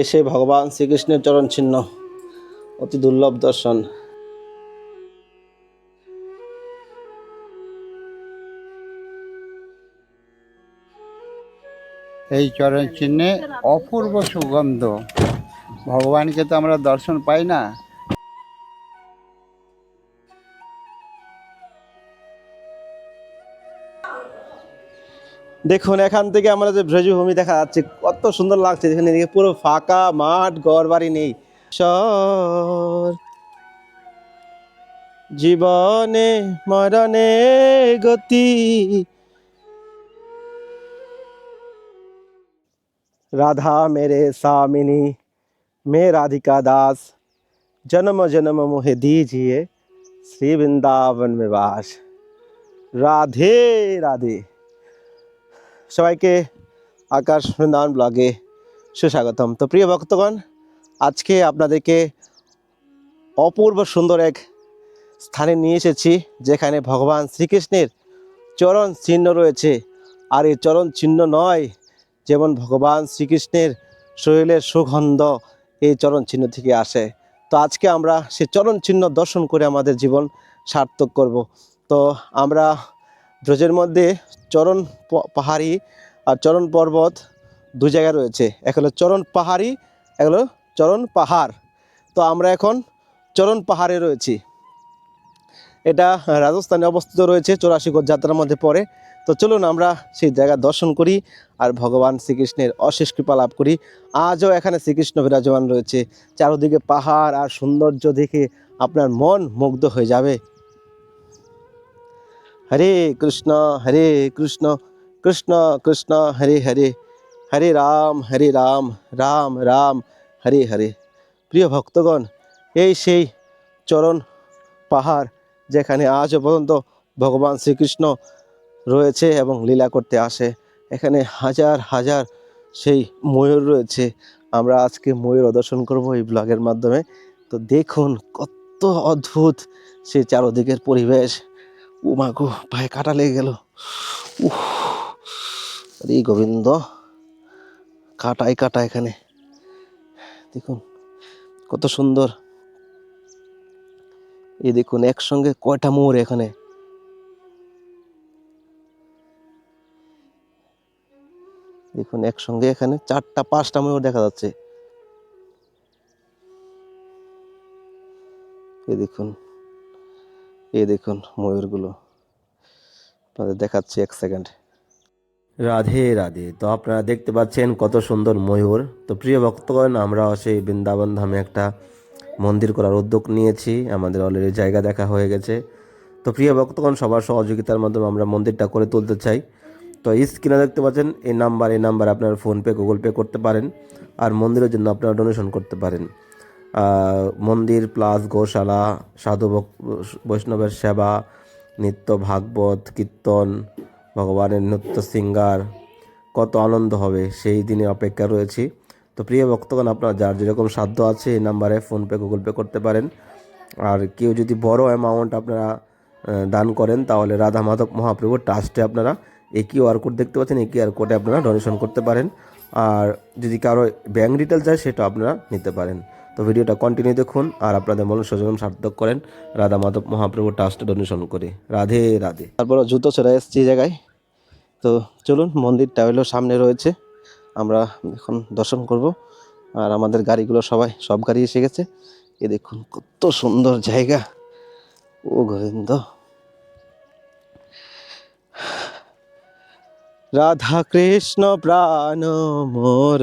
এসে ভগবান শ্রীকৃষ্ণের চরণ ছিন্ন। অতি দুর্লভ দর্শন। এই চরণ চিহ্নে অপূর্ব সুগন্ধ। ভগবানকে তো আমরা দর্শন পাই না। দেখুন, এখান থেকে আমরা যে ভ্রজভূমি দেখা যাচ্ছে, কত সুন্দর লাগছে। দেখুন এদিকে পুরো ফাঁকা মাঠ ঘর বাড়ি নেই। শহর জীবনে মরণে গতি। রাধা মেরে সামিনী মে রাধিকা দাস, জন্ম জন্ম মোহে দিজিয়ে শ্রী বৃন্দাবন বাস। রাধে রাধে। সবাইকে আকাশ বৃন্দাবন ব্লগে সুস্বাগতম। তো প্রিয় ভক্তগণ, আজকে আপনাদেরকে অপূর্ব সুন্দর এক স্থানে নিয়ে এসেছি, যেখানে ভগবান শ্রীকৃষ্ণের চরণ চিহ্ন রয়েছে। আর এই চরণ চিহ্ন নয়, যেমন ভগবান শ্রীকৃষ্ণের শরীরের সুগন্ধ এই চরণ চিহ্ন থেকে আসে। তো আজকে আমরা সে চরণ চিহ্ন দর্শন করে আমাদের জীবন সার্থক করব। তো আমরা ব্রজের মধ্যে চরণ পাহাড়ি আর চরণ পর্বত দু জায়গায় রয়েছে। এক হলো চরণ পাহাড়ি, এক হলো চরণ পাহাড়। তো আমরা এখন চরণ পাহাড়ে রয়েছি। এটা রাজস্থানে অবস্থিত রয়েছে, চৌরাশি কোট যাত্রার মধ্যে পড়ে। তো চলুন আমরা সেই জায়গা দর্শন করি আর ভগবান শ্রীকৃষ্ণের অশেষ কৃপা লাভ করি। আজও এখানে শ্রীকৃষ্ণ বিরাজমান রয়েছে। চারদিকে পাহাড় আর সৌন্দর্য দেখে আপনার মন মুগ্ধ হয়ে যাবে। হরে কৃষ্ণ হরে কৃষ্ণ কৃষ্ণ কৃষ্ণ, হরে হরে হরে রাম হরে রাম রাম রাম, হরে হরে। প্রিয় ভক্তগণ, এই সেই চরণ পাহাড় যেখানে আজও পর্যন্ত ভগবান শ্রীকৃষ্ণ রয়েছে এবং লীলা করতে আসে, এখানে হাজার হাজার সেই ময়ূর রয়েছে। আমরা আজকে ময়ূর দর্শন করব এই ব্লগের মাধ্যমে। তো দেখুন কত অদ্ভুত সেই চারদিকের পরিবেশ। উমাগো পায়ে কাটা লেগে গেল। উহ আরে গোবিন্দ, কাটাই কাটা এখানে। দেখুন, কত সুন্দর। এই দেখুন, একসঙ্গে কয়টা মোড় এখানে। দেখুন, একসঙ্গে এখানে চারটা, পাঁচটা ময়ূর দেখা যাচ্ছে। এই দেখুন এই দেখুন ময়ূরগুলো। আপনাদের দেখাচ্ছি এক সেকেন্ড রাধে রাধে। তো আপনারা দেখতে পাচ্ছেন কত সুন্দর ময়ূর। তো প্রিয় ভক্তগণ আমরা সেই বৃন্দাবন ধামে একটা মন্দির করার উদ্যোগ নিয়েছি। আমাদের অলরেডি জায়গা দেখা হয়ে গেছে। তো প্রিয় ভক্তগণ, সবার সহযোগিতার মাধ্যমে আমরা মন্দিরটা করে তুলতে চাই। তো স্ক্রিনে দেখতে পাচ্ছেন, এই নাম্বার এই নাম্বার আপনারা ফোনপে গুগল পে করতে পারেন। আর মন্দিরের জন্য আপনারা ডোনেশন করতে পারেন। মন্দির প্লাস গোশালা, সাধু বৈষ্ণবের সেবা, নিত্য ভাগবত, কীর্তন, ভগবানের নৃত্য সিঙ্গার। কত আনন্দ হবে, সেই দিনে অপেক্ষা রয়েছি। তো প্রিয় ভক্তগণ, আপনার যার যেরকম সাধ্য আছে, এই নাম্বারে ফোনপে, গুগল পে করতে পারেন। আর কেউ যদি বড় অ্যামাউন্ট আপনারা দান করেন, তাহলে রাধা মাধব মহাপ্রভুর ট্রাস্টে আপনারা এই কিউআর কোড দেখতে পাচ্ছেন। এই কিউআর কোডে আপনারা ডোনেশন করতে পারেন। আর যদি কারও ব্যাঙ্ক ডিটেল চায় সেটা আপনারা নিতে পারেন। তো ভিডিওটা কন্টিনিউ দেখুন আর আপনাদের মন সচেতন সার্থক করেন। রাধা মাধব মহাপ্রভু ট্রাস্টে ডোনেশন করে। রাধে রাধে। তারপর জুতো ছেড়ে এসছি জায়গায়। তো চলুন মন্দিরটা হলো সামনে রয়েছে। আমরা এখন দর্শন করব। আর আমাদের গাড়িগুলো সবাই, সব গাড়ি এসে গেছে। এ দেখুন কত সুন্দর জায়গা। ও গোবিন্দ। রাধা কৃষ্ণ প্রাণ মোর।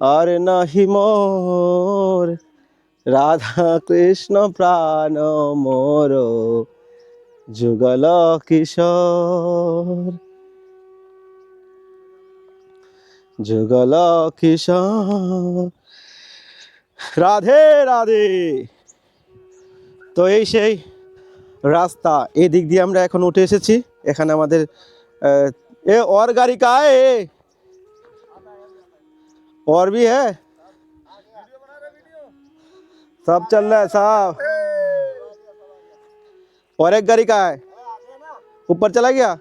আর নাহি মোর। রাধা কৃষ্ণ প্রাণ মোর। যুগল কিশোর। যুগল কিশোর। রাধে রাধে। তো এই সেই রাস্তা, এদিক দিয়ে আমরা এখন উঠে এসেছি। এখানে আমাদের এ অর্গারিকা এ और भी है? सब चल रहा है सब। और एक गाड़ी का है। ऊपर चला गया?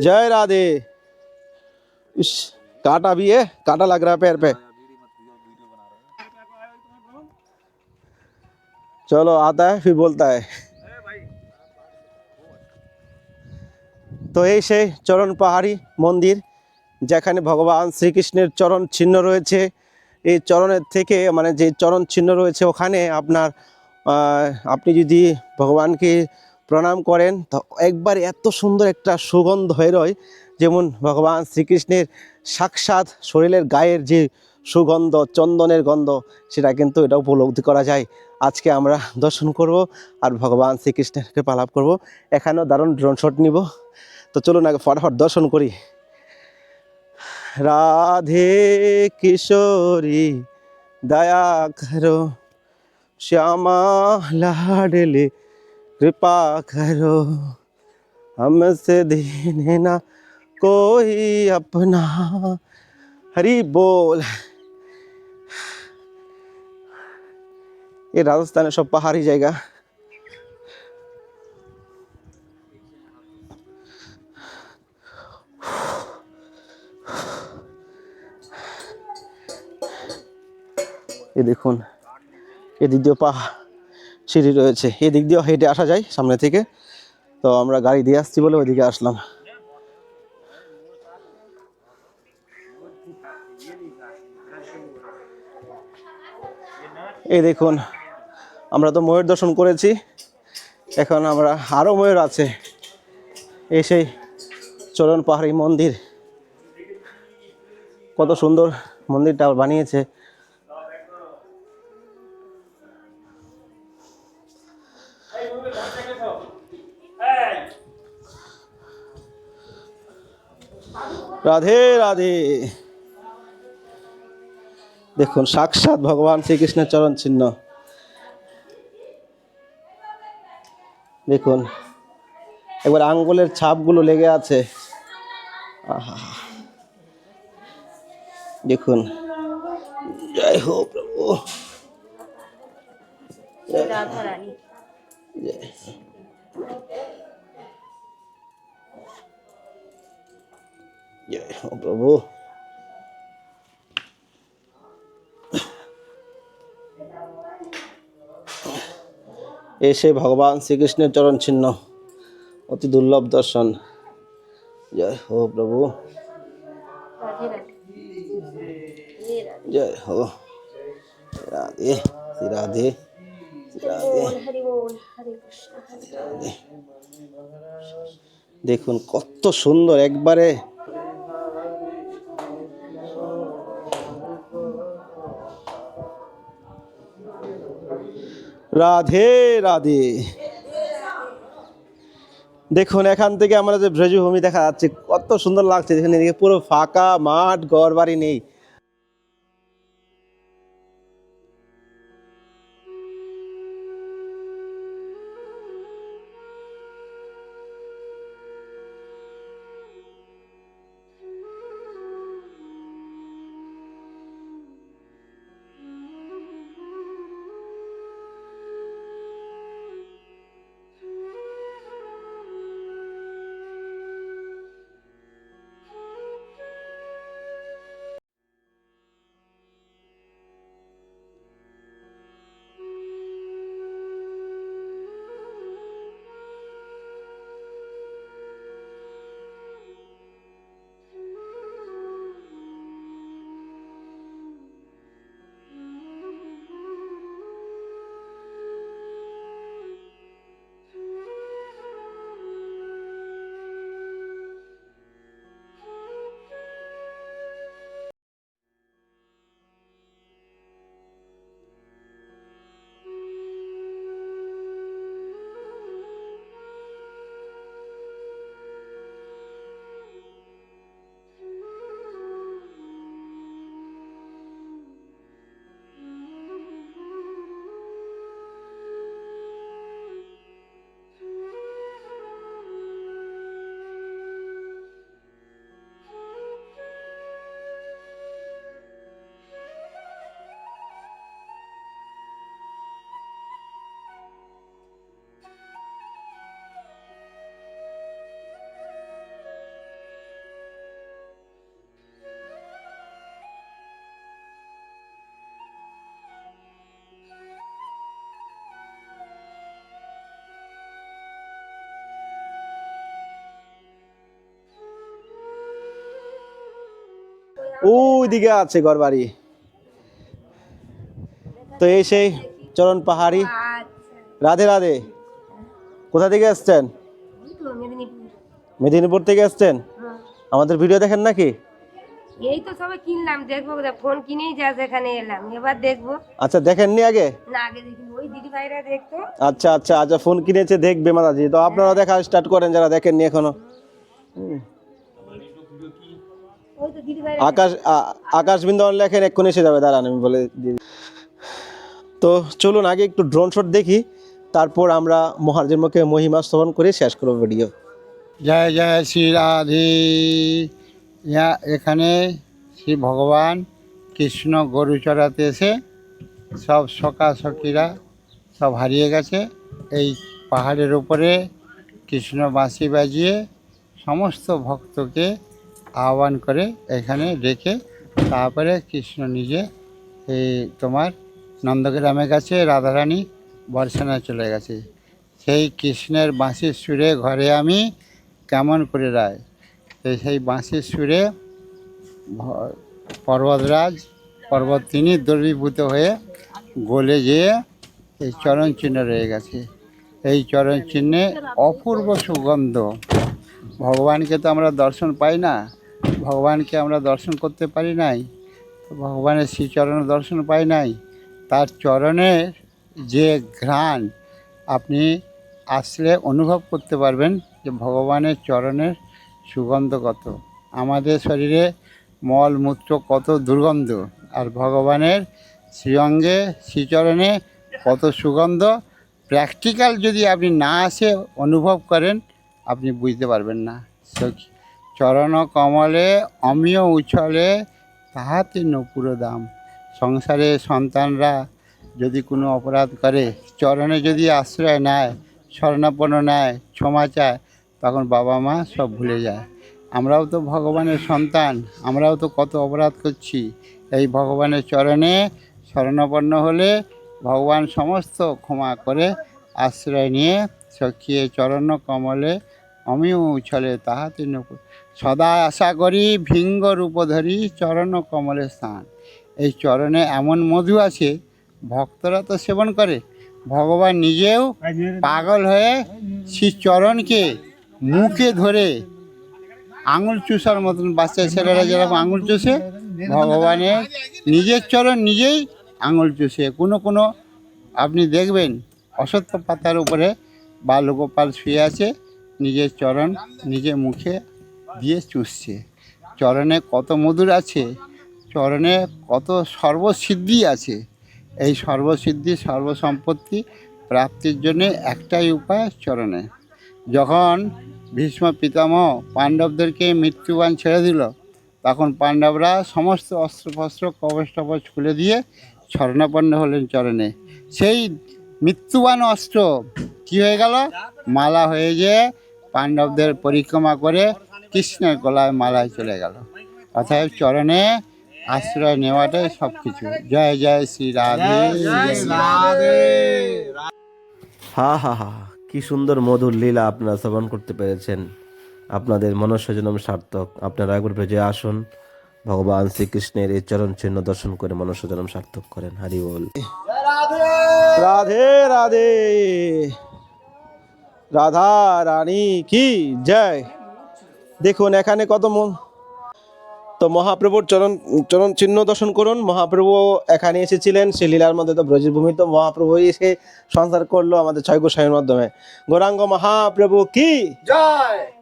जय राधे। इस कांटा भी है? कांटा लग रहा है पैर पे। चलो आता है फिर बोलता है। তো এই সেই চরণ পাহাড়ি মন্দির, যেখানে ভগবান শ্রীকৃষ্ণের চরণ চিহ্ন রয়েছে। এই চরণের থেকে মানে যে চরণ চিহ্ন রয়েছে ওখানে আপনার আপনি যদি ভগবানকে প্রণাম করেন, তো একবার এত সুন্দর একটা সুগন্ধ হয়ে রয়, যেমন ভগবান শ্রীকৃষ্ণের সাক্ষাৎ শরীরের গায়ের যে সুগন্ধ, চন্দনের গন্ধ, সেটা কিন্তু এটা উপলব্ধি করা যায়। আজকে আমরা দর্শন করব আর ভগবান শ্রীকৃষ্ণের কৃপা লাভ করব। এখানেও দারুণ ড্রোন শট নিব। তো চলুন আগে ফটাফট দর্শন করি রাধে কিশোরী দয়া করো শ্যামা লাডলে कृपा करो हमसे देने ना कोई अपना हरी बोल এই রাজস্থানের সব পাহাড়ি জায়গা এ দেখুন, এদিক দিয়েও পাহা সিঁড়ি রয়েছে। এদিক দিয়েও হেঁটে আসা যায় সামনে থেকে। তো আমরা গাড়ি দিয়ে আসছি বলে ওইদিকে আসলাম। এই দেখুন, আমরা তো ময়ূর দর্শন করেছি। এখন আমরা আরও ময়ূর আছে। এই সেই চরণ পাহাড়ি মন্দির। কত সুন্দর মন্দিরটা বানিয়েছে। রাধে রাধে। দেখুন সাক্ষাৎ ভগবান শ্রীকৃষ্ণের চরণ চিহ্ন। দেখুন একবার আঙ্গুলের ছাপগুলো লেগে আছে। দেখুন জয় হো প্রভু। জয় জয় প্রভু এসে ভগবান শ্রীকৃষ্ণের চরণ চিহ্ন অতি দুর্লভ দর্শন। জয় হো প্রভু। জয় হো। রাধে রাধে। দেখুন, কত সুন্দর একবারে রাধে রাধে। দেখুন, এখান থেকে আমরা যে ব্রজভূমি দেখা যাচ্ছে, কত সুন্দর লাগছে। দেখুন, এদিকে পুরো ফাঁকা, মাঠ ঘর বাড়ি নেই। ওই দিকে আছে ঘর বাড়ি তো এই সেই চরণ পাহাড়ি। রাধে রাধে। কোথা থেকে তো মেদিনীপুর থেকে এসছেন হ্যাঁ। আমাদের ভিডিও দেখেন নাকি? এই তো সবে কিনলাম দেখব ফোন কিনেই যা সেখানে এলাম এবার দেখব। আচ্ছা দেখেননি আগে? না আগে দেখিনি। ওই দিদি ভাইরা দেখতো। আচ্ছা আচ্ছা আচ্ছা ফোন কিনেছে দেখবে মাদাজি তো আপনারা দেখা স্টার্ট করেন যারা দেখেননি এখনও। হুম। ওই তো দিদি ভাইরা আকাশ আকাশ বৃন্দাবন লেখেন এক্ষুনি এসে যাবে দাঁড়ান আমি বলে দিই। তো চলুন আগে একটু ড্রোন শট দেখি তারপর আমরা মহারাজের মুখে মহিমা স্তবন করে শেষ করব ভিডিও জয় জয় শ্রী রাধে। ইয়া এখানে শ্রী ভগবান কৃষ্ণ গরু চড়াতে এসে সব সকা সখীরা সব হারিয়ে গেছে। এই পাহাড়ের উপরে কৃষ্ণ বাঁশি বাজিয়ে সমস্ত ভক্তকে আহ্বান করে এখানে ডেকে তারপরে কৃষ্ণ নিজে এই তোমার নন্দগ্রামের কাছে রাধারানী বর্ষানায় চলে গেছে। সেই কৃষ্ণের বাঁশির সুরে ঘরে আমি কেমন করে রায়? এই সেই বাঁশির সুরে পর্বতরাজ, পর্বত তিনি দ্রবীভূত হয়ে গলে যেয়ে এই চরণ চিহ্ন রয়ে গেছে। এই চরণ চিহ্নে অপূর্ব সুগন্ধ। ভগবানকে তো আমরা দর্শন পাই না। ভগবানকে আমরা দর্শন করতে পারি নাই, ভগবানের শ্রীচরণ দর্শন পাই নাই, তার চরণের যে ঘ্রাণ আপনি আসলে অনুভব করতে পারবেন যে ভগবানের চরণের সুগন্ধ কত। আমাদের শরীরে মল, মূত্র কত দুর্গন্ধ, আর ভগবানের শ্রীঅঙ্গে শ্রীচরণে কত সুগন্ধ। প্র্যাকটিক্যাল যদি আপনি না আসে অনুভব করেন, আপনি বুঝতে পারবেন না। সখী চরণ কমলে অমিয় উছলে তাহাতে নপুর দাম সংসারে সন্তানরা যদি কোনো অপরাধ করে, চরণে যদি আশ্রয় নেয় শরণাপন্ন নেয়, ক্ষমা চায়, তখন বাবা মা সব ভুলে যায়। আমরাও তো ভগবানের সন্তান, আমরাও তো কত অপরাধ করছি। এই ভগবানের চরণে শরণাপন্ন হলে ভগবান সমস্ত ক্ষমা করে আশ্রয় নিয়ে সখিয়ে চরণ কমলে অমিও উছলে তাহাতে নপুর সদা আশা করি ভিঙ্গ রূপ ধরি চরণ কমলে স্থান এই চরণে এমন মধু আছে, ভক্তরা তো সেবন করে। ভগবান নিজেও পাগল হয়ে শ্রী চরণকে মুখে ধরে আঙুল চুষার মতন বাচ্চা ছেলেরা যেরকম আঙুল চুষে, ভগবানের নিজের চরণ নিজেই আঙুল চুষে। কোনো কোনো, আপনি দেখবেন, অসত্য পাতার উপরে বা লোকপাল শুয়ে আছে। নিজের চরণ নিজে মুখে দিয়ে চুষছে। চরণে কত মধুর আছে, চরণে কত সর্বসিদ্ধি আছে। এই সর্বসিদ্ধি, সর্বসম্পত্তি প্রাপ্তির জন্যে একটাই উপায় চরণে। যখন ভীষ্ম পিতামহ পাণ্ডবদেরকে মৃত্যুবান ছেড়ে দিল, তখন পাণ্ডবরা সমস্ত অস্ত্রফস্ত্র কবচ টবচ খুলে দিয়ে শরণাপন্ন হলেন চরণে। সেই মৃত্যুবান অস্ত্র কি হয়ে গেল? মালা হয়ে যেয়ে পাণ্ডবদের পরিক্রমা করে কৃষ্ণের গলায় মালায় চলে গেল। অতএব চরণে আশ্রয় নেওয়াটাই সব কিছু জয় জয় শ্রী রাধে। হা হা হা কি সুন্দর মধুর লীলা আপনারা শ্রবণ করতে পেরেছেন। আপনাদের মনুষ্যজনম সার্থক। আপনারা একবার ভেজে আসুন। ভগবান শ্রীকৃষ্ণের এই চরণ চিহ্ন দর্শন করে মনুষ্যজনম সার্থক করেন। হারি বল। রাধে রাধে। রাধা রানী কি জয়। দেখুন এখানে কত মন। তো মহাপ্রভুর চরণ চরণ চিহ্ন দর্শন করুন। মহাপ্রভু এখানে এসেছিলেন সে লীলার মধ্যে তো ব্রজের ভূমি তো মহাপ্রভু এসে সংসার করল আমাদের ছয় গোস্বামীর মাধ্যমে। গৌরাঙ্গ মহাপ্রভু কি?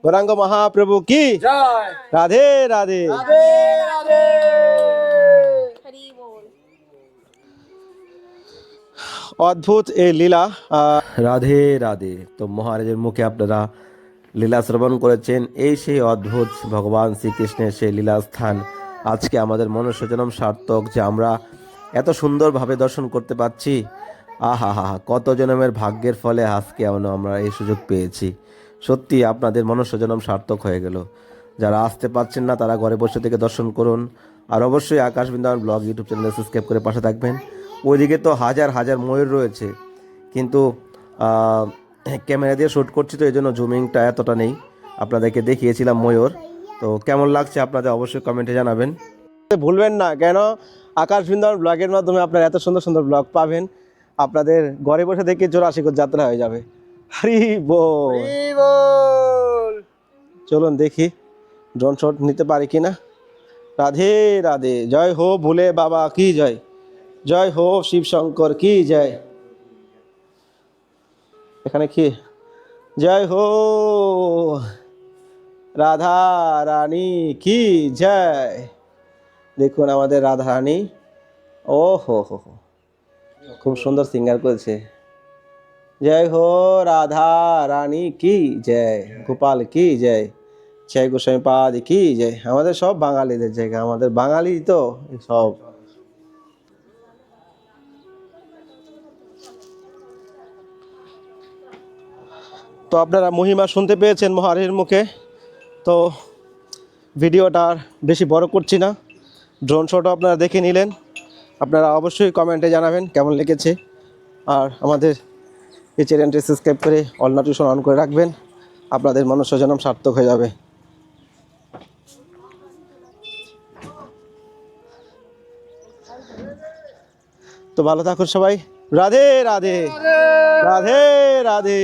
গৌরাঙ্গ মহাপ্রভু কি? জয়। রাধে রাধে। অদ্ভুত এই লীলা রাধে রাধে। তো মহারাজের মুখে আপনারা লীলা শ্রবণ করেছেন, এই সেই অদ্ভুত ভগবান শ্রীকৃষ্ণের সেই লীলা স্থান আজকে আমাদের মনুষ্যজনম সার্থক যে আমরা এত সুন্দরভাবে দর্শন করতে পারছি। আহা, হা কত জনমের ভাগ্যের ফলে আজকে আমরা আমরা এই সুযোগ পেয়েছি। সত্যি আপনাদের মনুষ্যজনম সার্থক হয়ে গেল। যারা আসতে পারছেন না, তারা ঘরে বসে থেকে দর্শন করুন। আর অবশ্যই আকাশ বৃন্দাবন ব্লগ, ইউটিউব চ্যানেলে সাবস্ক্রাইব করে পাশে থাকবেন। ওইদিকে তো হাজার হাজার ময়ূর রয়েছে। কিন্তু ক্যামেরা দিয়ে শ্যুট করছি তো এই জন্য জুমিংটা এতটা নেই। আপনাদেরকে দেখিয়েছিলাম ময়ূর। তো কেমন লাগছে আপনাদের অবশ্যই কমেন্টে জানাবেন। ভুলবেন না কেন? আকাশ বৃন্দাবন ব্লগের মাধ্যমে আপনারা এত সুন্দর সুন্দর ব্লগ পাবেন। আপনাদের ঘরে বসে দেখে জোড়াশিকর যাত্রা হয়ে যাবে। হরি বল। চলুন দেখি ড্রোন শট নিতে পারি কিনা। রাধে রাধে। জয় হো ভুলে বাবা কি জয়? জয় হো শিব শঙ্কর, কি জয়? এখানে কি? জয় হো রাধা রানী, কি জয়? দেখুন আমাদের রাধা রানী। ও হো হো হো। খুব সুন্দর সিঙ্গার করেছে। জয় হো রাধা রানী, কি জয়? গোপাল, কি জয়? জয় গোস্বামী পাদ, কি জয়? আমাদের সব বাঙালিদের জায়গা, আমাদের বাঙালি তো সব। তো আপনারা মহিমা শুনতে পেয়েছেন মহারের মুখে। তো ভিডিওটা আর বেশি বড় করছি না। ড্রোন শটও আপনারা দেখে নিলেন। আপনারা অবশ্যই কমেন্টে জানাবেন কেমন লেগেছে। আর আমাদের এই চ্যানেলটি সাবস্ক্রাইব করে অল নোটিফিকেশন অন করে রাখবেন। আপনাদের মনুষ্য জন্ম সার্থক হয়ে যাবে। তো ভালো থাকুন সবাই। রাধে। রাধে। রাধে রাধে।